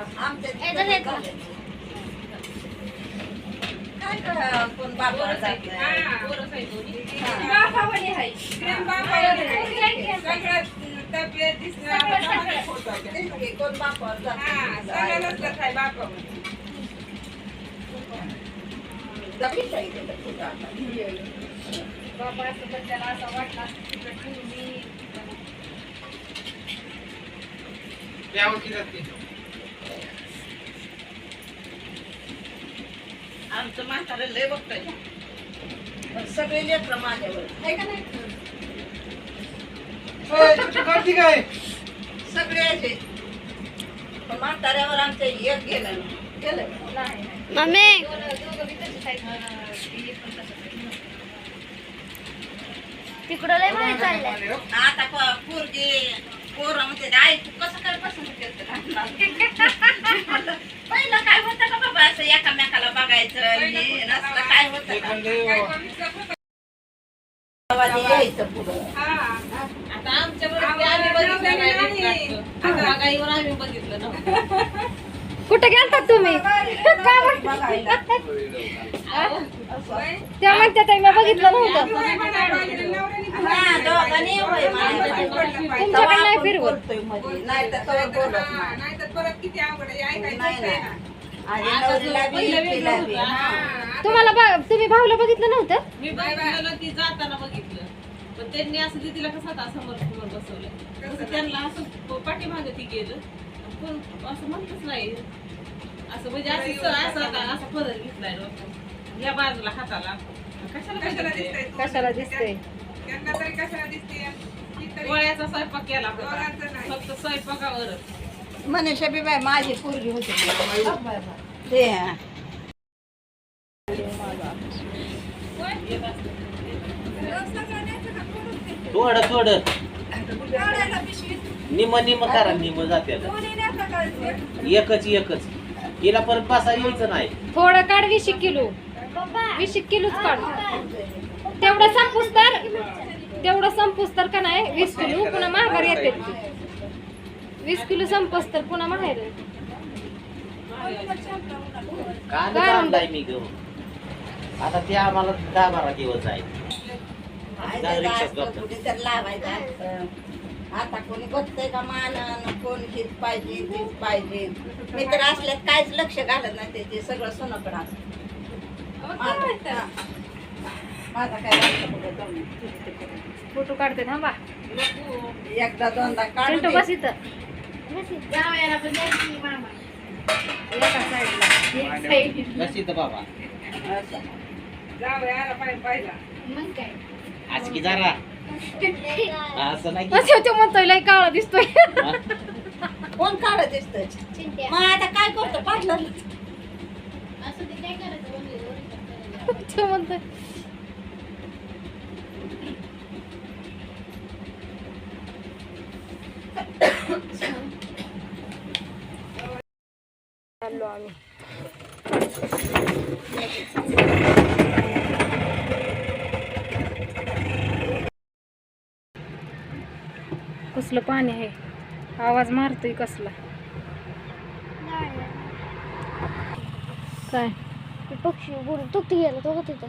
आमच्या याच्यात तिकडे येत ना. झाले. काय करा, कोण बाबा जाते. तेच की, कोण बापावर जाते. जाते ताई तिकडे कुठं आता. आमचं म्हातारं लय बघतंय. पण सगळे लेकरं माझ्यावर. आहे का नाही? काय? सगळे असे. पण म्हाताऱ्यावर आमच्या एक गेलं नाही. मम्मी! तिकडं लय भारी चाललंय. आता प- पोरगी पोरं म्हणते आई तू कसं काय पसंत केलं पहिलं काय होतं का बाबा असं एकामेकाला बघायचं हे नसलं काय होतं का? आवाज यायचं पुढं आता आमच्या बरोबर आम्ही बघितलं नाही आता बघाईवर आम्ही बघितलं ना कुठे गेलतात तुम्ही त्या म्हणतात ताई, मी बघितलं नव्हतं हा. तुमच्याकडे नाही फिरवत. नाही तर तेव्हा बोलत नाही. नाही हा. तुम्हाला बा- तुम्ही भाऊला बघितलं नव्हतं? मी बघितलं ती जाताना बघितलं. पण त्यांनी असं तिला कसं आता समोर समोर बसवलं? तसं त्यांना असं पाठीमागे ती गेलं. पण असं म्हणतच नाही. असं म्हणजे असं स- असं आता असा फरक घेतलाय डोक्यात. या बाजूला हाताला. कशाला कशाला दिसतंय? कशाला दिसतंय? डोळ्याचा स्वयंपाक केला होता. फक्त स्वयंपाकावरच. मनीषा बी बाय माझी पोरगी होती. ते थोडं थोडं निम निम करा निम जाते एकच एकच. हिला परत बसा यायचं नाही. थोडं काढ वीस किलो. वीस किलोच काढ. तेवढं संपूस तर तेवढं संपूस तर का नाही वीस किलो पुन्हा महागार येते. वीस किलो संपस तर पुन्हा. कांदा काय आणलाय मी घेऊन आता ते आम्हाला दहा बारा दिवस आहे जा रिक्षात जातो. कुठे तर लावायचं. आता कोणी बघतंय का मान कोण हीच पाहिजे तीच पाहिजे मी तर असल्यात काहीच लक्ष घालत नाही त्याचे सगळं सोनकडं असतं. माझं- माझा काय जाऊन. फोटो काढते थांबा एकदा दोनदा काढू चिंटू दे. बस इथं बाबा. असं. आज की जरा? असं नाही असं म्हणतोय लय काळा दिसतोय? कोण काढत दिसतंय? मग आता काय करतो? पाटलं तो म्हणतोय चाललो आम्ही कसलं पाणी आहे? आवाज मारतोय कसला? काय? पक्षी तुकती गेला तो तिथं.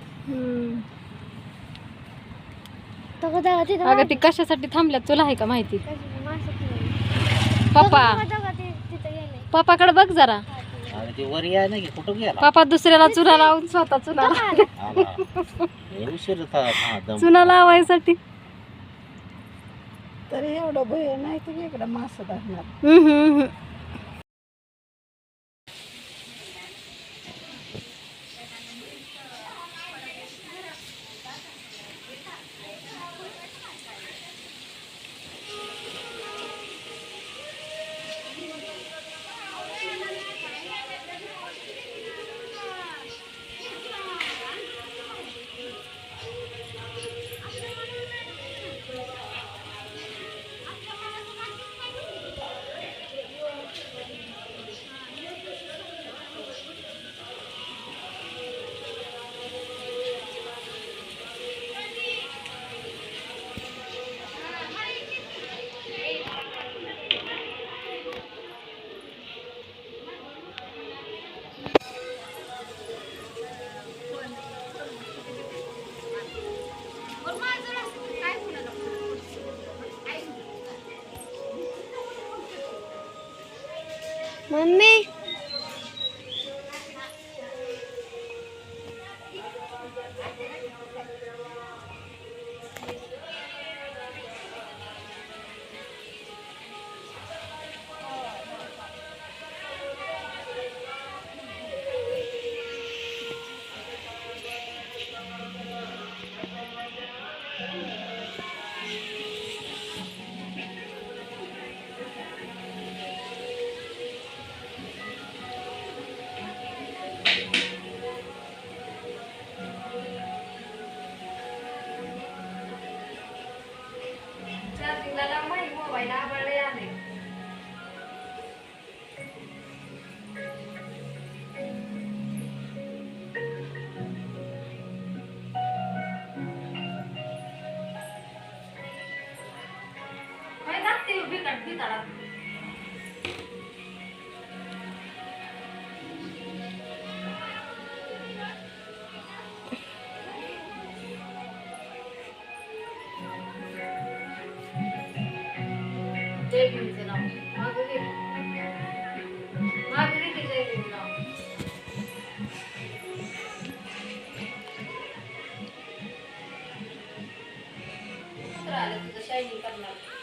अगं ती कशासाठी थांबल्यात तुला आहे का माहिती. पप्पा. पप्पाकडे बघ जरा. आणि ते वर याय नाही की कुठं गेला? पप्पा दुसऱ्याला चुना लावून स्वतः चुना लाव- आला. उशीर होता हा दम. चुना लावायसाठी. तरी एवढं भय नाही तर इकडं मासं धरणार. हम्म, हम्म, हम्म. Mummy ってたら Gracias.